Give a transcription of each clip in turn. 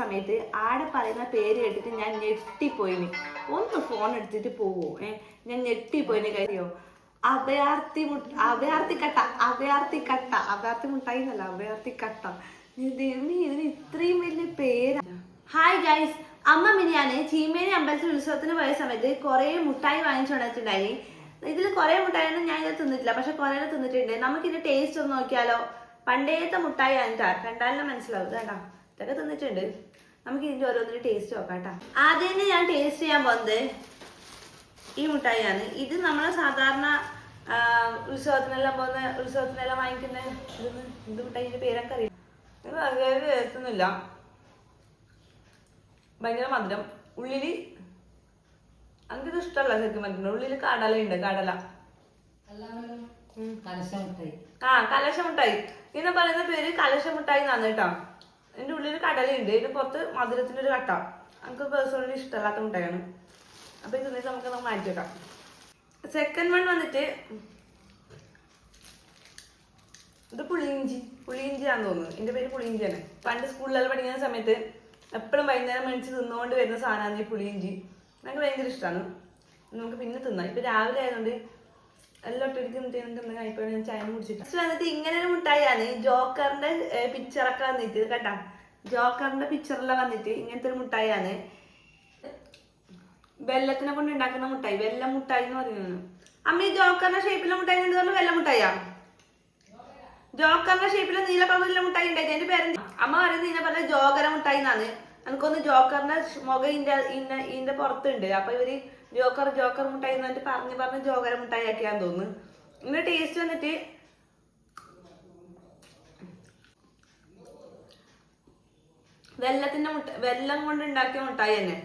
സമയത്ത് ആടെ പറയുന്ന പേര് കേട്ടിട്ട് ഞാൻ ഞെട്ടിപ്പോയിന് ഒന്ന് ഫോൺ എടുത്തിട്ട് പോവോ? ഏ ഞാൻ ഞെട്ടിപ്പോയിന് കഴിയോ അഭയാർത്ഥി മുട്ട അഭയാർത്ഥി കട്ട അഭയാർത്ഥി കട്ട. അഭയാർത്ഥി മുട്ടായി എന്നല്ല അഭയാർത്ഥി കട്ട. ഇതിന് ഇത്രയും വലിയ പേരാ. ഹായ് ഗൈസ് അമ്മ മിനിയാണ് ചീമേനി അമ്പലത്തിൽ ഉത്സവത്തിന് പോയ സമയത്ത് കുറേ മുട്ടായി വാങ്ങിച്ചുകൊണ്ടിട്ടുണ്ടായി ഇതിൽ കുറേ മുട്ടായി ഞാൻ ഇത് തിന്നിട്ടില്ല. പക്ഷെ കുറേ തിന്നിട്ടുണ്ട്. നമുക്കിതിന്റെ ടേസ്റ്റ് ഒന്ന് നോക്കിയാലോ? പണ്ടേത്തെ മുട്ടായി ആയിട്ടാ കണ്ടാലും മനസ്സിലാവും. കേട്ടാ ഇതൊക്കെ തിന്നിട്ടുണ്ട്. നമുക്ക് ഇതിന്റെ ഓരോന്നിനും ടേസ്റ്റ് നോക്കാം കേട്ടോ ആദ്യം തന്നെ ഞാൻ ടേസ്റ്റ് ചെയ്യാൻ പോകുന്നത് ഈ മിഠായിയാണ് ഇത് നമ്മൾ സാധാരണ ഉത്സവത്തിനെല്ലാം പോകുന്ന ഉത്സവത്തിനെല്ലാം വാങ്ങിക്കുന്ന ഇത് മിഠായിന്റെ പേരൊക്കെ അറിയാം? ഇത് അങ്ങനെ ടേസ്റ്റൊന്നുമില്ല ഭയങ്കര മധുരം. ഉള്ളിൽ എനിക്കിത് ഇഷ്ടമല്ല ശരിക്കും മധുരം ഉള്ളിൽ കടലയുണ്ട് കടല. ആ കലശ മുട്ടായി ഇതിനെ പറയുന്ന പേര് കലശ മുട്ടായി എന്നാണ് കേട്ടോ ഇതിന്റെ ഉള്ളിൽ കടലുണ്ട്. ഇതിന്റെ പുറത്ത് മധുരത്തിന്റെ ഒരു കട്ട. നമുക്ക് പേഴ്സണലി ഇഷ്ടമല്ലാത്ത മുട്ടയാണ്. അപ്പോൾ ഇത് നിന്ന് നമുക്ക് നമുക്ക് മാറ്റി വെക്കാം. സെക്കൻഡ് വൺ വന്നിട്ട് ഇത് പുളിയിഞ്ചി. പുളിയിഞ്ചിയാന്ന് തോന്നുന്നു. എന്റെ പേര് പുളിയിഞ്ചിയാണ്. പണ്ട് സ്കൂളിലെല്ലാം പഠിക്കുന്ന സമയത്ത് എപ്പോഴും വൈകുന്നേരം മേടിച്ച് തിന്നുകൊണ്ട് വരുന്ന സാധനമാണ് ഈ പുളിയിഞ്ചി. എനിക്ക് ഭയങ്കര ഇഷ്ടമാണ് നമുക്ക് പിന്നെ തിന്നാം. ഇപ്പം രാവിലെ ആയതുകൊണ്ട് എല്ലാം ഒട്ടടിക്ക് തിന്നിട്ട് കഴിപ്പോഴും ചായ കുടിച്ചിട്ട്. വന്നിട്ട് ഇങ്ങനെ ഒരു മുട്ടായിയാണ് ജോക്കറിന്റെ പിക്ചറൊക്കെ വന്നിട്ട് കേട്ടാ ജോക്കറിന്റെ പിക്ചറെല്ലാം വന്നിട്ട് ഇങ്ങനത്തെ ഒരു മുട്ടായിയാണ്. വെല്ലത്തിനെ കൊണ്ട് ഉണ്ടാക്കുന്ന മുട്ടായി. വെല്ല മുട്ടായി എന്ന് പറയുന്നത്. അമ്മ ഈ ജോക്കറിന്റെ ഷേപ്പിലെ മുട്ടായി ഉണ്ട് പറഞ്ഞാൽ വെല്ല മുട്ടായിയാ? ജോക്കറിന്റെ ഷേപ്പിലെ നീല കളറിലെ മുട്ടായി ഉണ്ടായി എന്റെ പേരെന്ത് അമ്മ പറയുന്നത് ഇതിനെ പറഞ്ഞ ജോക്കര മുട്ടായി എന്നാണ്. എനിക്കൊന്ന് ജോക്കറിന്റെ മുഖം ഇന്റെ ഇന്റെ ഇതിന്റെ പുറത്തുണ്ട്. അപ്പൊ ഇവർ ജോക്കർ ജോക്കർ മുട്ടായി എന്ന് പറഞ്ഞിട്ട് പറഞ്ഞ് പറഞ്ഞ് ജോക്കര മുട്ടായി ആക്കിയാന്ന് തോന്നുന്നു. ഇതിന്റെ ടേസ്റ്റ് വന്നിട്ട് വെല്ലത്തിന്റെ മുട്ട വെല്ലം കൊണ്ട് ഉണ്ടാക്കിയ മുട്ടായി തന്നെ.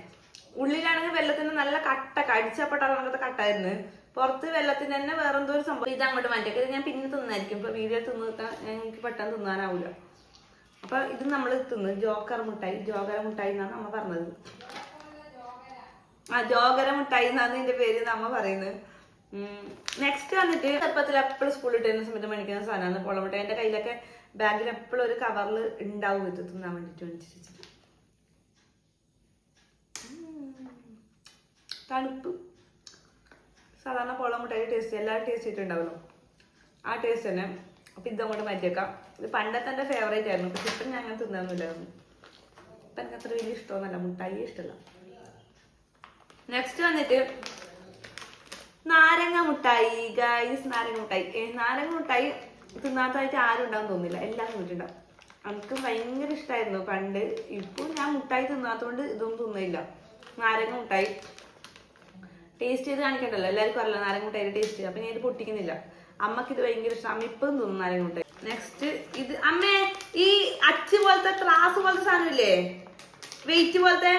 ഉള്ളിലാണെങ്കിൽ വെള്ളത്തിന് നല്ല കട്ട കടിച്ചപ്പെട്ട അങ്ങനത്തെ കട്ടായിരുന്നു. പുറത്ത് വെള്ളത്തിന് തന്നെ വേറെന്തോ ഒരു സംഭവം. ഇത് അങ്ങോട്ട് മാറ്റിയൊക്കെ ഞാൻ പിന്നെ തിന്നായിരിക്കും. ഇപ്പൊ വീഡിയോ തിന്ന് എനിക്ക് പെട്ടെന്ന് തിന്നാനാവൂല. അപ്പൊ ഇത് നമ്മൾ തിന്ന്. ജോക്കർ മുട്ടായി. ജോകര മുട്ടായി എന്നാണ് അമ്മ പറഞ്ഞത്. ആ ജോകര മുട്ടായി എന്നാണ് ഇതിന്റെ പേര് നമ്മ പറയുന്നത്. നെക്സ്റ്റ് വന്നിട്ട് ചെറുപ്പത്തിൽ എപ്പോഴും സ്കൂളിൽ ഇട്ടിരുന്ന സമയത്ത് മേടിക്കുന്ന സാധനമാണ് പൊളമുട്ടായി എന്റെ കയ്യിലൊക്കെ ബാഗിൽ എപ്പോഴും ഒരു കവറിൽ ഉണ്ടാവും ഇത് തിന്നാൻ വേണ്ടിട്ട് തണുപ്പ്. സാധാരണ പോള മുട്ടായി ടേസ്റ്റ് എല്ലാവരും ടേസ്റ്റ് ചെയ്തിട്ടുണ്ടാവുമല്ലോ ആ ടേസ്റ്റ് തന്നെ. അപ്പം ഇതങ്ങോട്ട് മാറ്റിയേക്കാം. ഇത് പണ്ടത്തെ എന്റെ ഫേവറേറ്റ് ആയിരുന്നു. പക്ഷെ ഇപ്പം ഞാൻ അങ്ങനെ തിന്നാന്നില്ലായിരുന്നു ഇപ്പം എനിക്ക് അത്ര വലിയ ഇഷ്ടമൊന്നുമല്ല. മുട്ടായി ഇഷ്ടമല്ല. നെക്സ്റ്റ് വന്നിട്ട് നാരങ്ങ മുട്ടായി. ഗൈസ് നാരങ്ങ മുട്ടായി. നാരങ്ങ മുട്ടായി തിന്നാത്തതായിട്ട് ആരും ഉണ്ടാവും തോന്നില്ല എല്ലാം തിന്നിട്ടുണ്ടാവും. എനിക്ക് ഭയങ്കര ഇഷ്ടമായിരുന്നു പണ്ട് ഇപ്പോൾ ഞാൻ മുട്ടായി തിന്നാത്തതുകൊണ്ട് ഇതൊന്നും തിന്നില്ല. നാരങ്ങ മുട്ടായി. ടേസ്റ്റ് ചെയ്ത് കാണിക്കണ്ടല്ലോ. എല്ലാവർക്കും അറിയില്ല നാരങ്ങ മുട്ടായി ടേസ്റ്റ് അപ്പൊ ഞാൻ ഇത് പൊട്ടിക്കുന്നില്ല. അമ്മയ്ക്ക് ഇത് ഭയങ്കര ഇഷ്ടം. അമ്മ ഇപ്പം തിന്നു നാരങ്ങ മുട്ടായി. നെക്സ്റ്റ് ഇത് അമ്മേ ഈ അച്ച് പോലത്തെ ത്രാസ് പോലത്തെ സാധനമില്ലേ വെയിറ്റ് പോലത്തെ?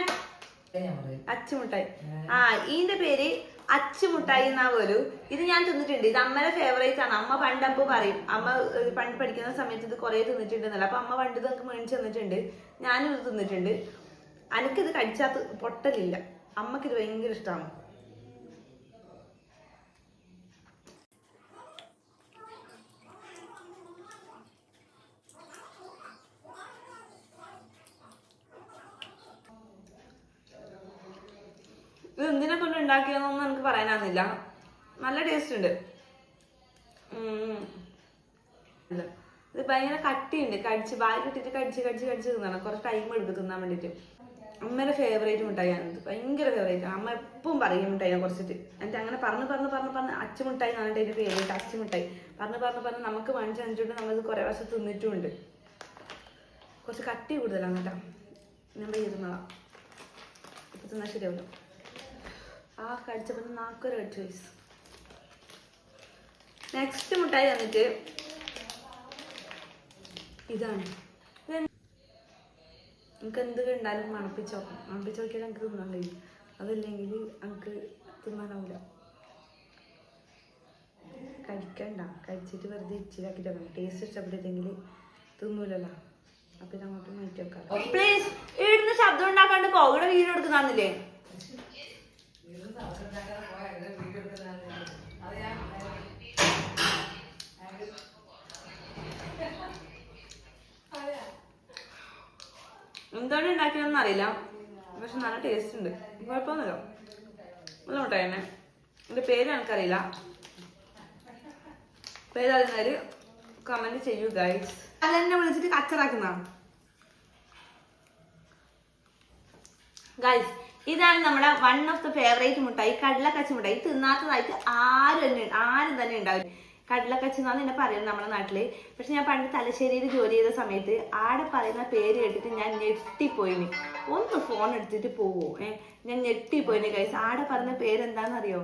അച്ചുമുട്ടായി. ആ ഇതിന്റെ പേര് അച്ചുമുട്ടായി എന്നാ പോലും. ഇത് ഞാൻ തിന്നിട്ടുണ്ട്. ഇത് അമ്മയുടെ ഫേവറേറ്റ് ആണ്. അമ്മ പണ്ടപ്പോ പറയും. അമ്മ പണ്ട് പഠിക്കുന്ന സമയത്ത് ഇത് കുറെ തിന്നിട്ടുണ്ടെന്നല്ല. അപ്പൊ അമ്മ പണ്ട് നിങ്ങൾക്ക് നമുക്ക് മേടിച്ച് തന്നിട്ടുണ്ട്. ഞാനും ഇത് തിന്നിട്ടുണ്ട്. എനിക്കിത് കടിച്ചാൽ പൊട്ടലില്ല. അമ്മക്കിത് ഭയങ്കര ഇഷ്ടമാണ് എന്തിനെ കൊണ്ട് ഉണ്ടാക്കിയതെന്നൊന്നും എനിക്ക് പറയാനാവുന്നില്ല നല്ല ടേസ്റ്റ് ഉണ്ട്. ഇത് ഭയങ്കര കട്ടിയുണ്ട്. കടിച്ച് വായിൽ കിട്ടിയിട്ട് കടിച്ച് കടിച്ച് കടിച്ച് തിന്നാണ്. കുറച്ച് ടൈം എടുത്ത് തിന്നാൻ വേണ്ടിയിട്ട്. അമ്മയുടെ ഫേവറേറ്റ് മിഠായിയാണ് ഇത് ഭയങ്കര ഫേവറേറ്റ് അമ്മ എപ്പോഴും പറയും മിഠായിനെ കുറച്ചിട്ട്. എന്നിട്ട് അങ്ങനെ പറഞ്ഞ് പറഞ്ഞ് പറഞ്ഞ് പറഞ്ഞ് അച്ചുമിഠായി എന്നാണ് അതിന്റെ പേര് അച്ചുമിഠായി പറഞ്ഞ് പറഞ്ഞ് പറഞ്ഞ് നമുക്ക് വാങ്ങിച്ച് തന്നിട്ടുണ്ട്. നമ്മളിത് കുറേ വർഷം തിന്നിട്ടുമുണ്ട്. കുറച്ച് കട്ടി കൂടുതലാണ് കേട്ടോ. ഞാൻ ഇരുന്നതാണ് ഇപ്പം തിന്നാൽ ശരിയാവില്ല നാക്ക് നാക്കൊരു കടിച്ചു വയസ്സ് നെക്സ്റ്റ് മുട്ടായി വന്നിട്ട് ഇതാണ്. ഇത് നമുക്ക് എന്ത് കണ്ടാലും മണപ്പിച്ച് നോക്കാം മണപ്പിച്ച് നോക്കിയാൽ നമുക്ക് തിന്നാൻ കഴിയും. അതല്ലെങ്കിൽ നമുക്ക് തിന്നാനാവില്ല കഴിക്കണ്ട. കഴിച്ചിട്ട് വെറുതെ ഇച്ചിലാക്കിട്ട് വേണം ടേസ്റ്റ് ഇഷ്ടപ്പെട്ടില്ലെങ്കിൽ തിന്നൂലല്ലോ. അപ്പൊ ഇതങ്ങോട്ട് മാറ്റി വെക്കാം. പ്ലീസ് ഇവിടുന്ന് ശബ്ദം ഉണ്ടാക്കാണ്ട് പോകണ വീട് എടുക്കുന്നില്ലേ എന്താണ് ഉണ്ടാക്കിയതെന്ന് അറിയില്ല. പക്ഷെ നല്ല ടേസ്റ്റ് ഉണ്ട്. കുഴപ്പമൊന്നുമില്ല. നല്ല മുട്ടായി തന്നെ. എന്റെ പേര് എനിക്കറിയില്ല. പേര് അറിയുന്നവര് കമന്റ് ചെയ്യൂ ഗൈസ് അല്ല എന്നെ വിളിച്ചിട്ട് കച്ചറാക്കുന്ന ഗൈസ് ഇതാണ് നമ്മുടെ വൺ ഓഫ് ദ ഫേവറേറ്റ് മുട്ടായി. കടലക്കച്ചി മുട്ടായി. തിന്നാത്തതായിട്ട് ആരും തന്നെ ആരും തന്നെ ഉണ്ടാവില്ല. കടലക്കച്ചി എന്നാണ് എന്നെ പറയുന്നത് നമ്മുടെ നാട്ടിൽ. പക്ഷെ ഞാൻ പണ്ട് തലശ്ശേരിയിൽ ജോലി ചെയ്ത സമയത്ത് ആടെ പറയുന്ന പേര് കേട്ടിട്ട് ഞാൻ ഞെട്ടിപ്പോയിന്. ഒന്ന് ഫോൺ എടുത്തിട്ട് പോവോ? ഏ ഞാൻ ഞെട്ടിപ്പോയിന് ഗൈസ് ആടെ പറഞ്ഞ പേരെന്താണെന്നറിയോ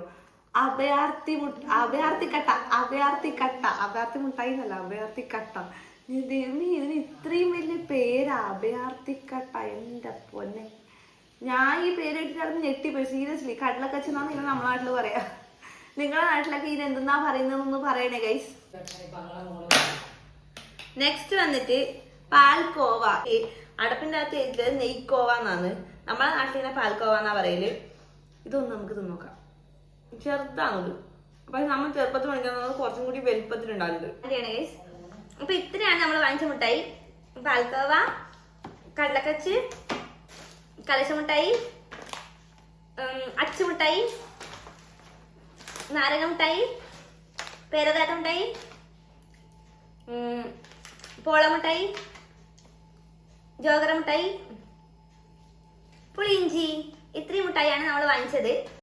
അഭയാർത്ഥി മുട്ട അഭയാർത്ഥി കട്ട അഭയാർത്ഥി കട്ട അഭയാർത്ഥി മുട്ടായി എന്നല്ല അഭയാർത്ഥി കട്ട ദൈവമേ ഇതിന് ഇത്രയും വലിയ പേരാ? അഭയാർത്ഥി കട്ട എന്റെ പൊന്നെ. ഞാൻ ഈ പേര് കേട്ടിട്ട് ഞെട്ടിപ്പോയി. സീരിയസ്ലി കടലക്കച്ച എന്നാണ് നിങ്ങൾ നമ്മുടെ നാട്ടിൽ പറയാ? നിങ്ങളുടെ നാട്ടിലൊക്കെ ഇത് എന്തെന്നാ പറയുന്നതെന്ന് പറയണേ ഗൈസ് നെക്സ്റ്റ് വന്നിട്ട് പാൽക്കോവ. അടപ്പിന്റെ അകത്ത് എഴുതിയത് നെയ്ക്കോവ എന്നാണ്. നമ്മളെ നാട്ടിലെ പാൽക്കോവ എന്നാ പറയൽ. ഇതൊന്ന് നമുക്ക് തിന്നോക്കാം ചെറുതാണത്. പക്ഷെ നമ്മൾ ചെറുപ്പത്തിൽ മേടിക്കുന്നത് കുറച്ചും കൂടി വലുപ്പത്തിലുണ്ടാകുന്നത് ഗൈസ് അപ്പൊ ഇത്രയാണ് നമ്മൾ വാങ്ങിച്ച മുട്ടായി പാൽക്കോവ കടലക്കച്ച് കലശമുട്ടായി അച്ചുമുട്ടായി നാരങ്ങ മിഠായി പേരതാട്ട മിഠായി പോള മിഠായി ജോഗറ മിഠായി പുളിയിഞ്ചി ഇത്രയും മിഠായിയാണ് നമ്മൾ വാങ്ങിച്ചത്.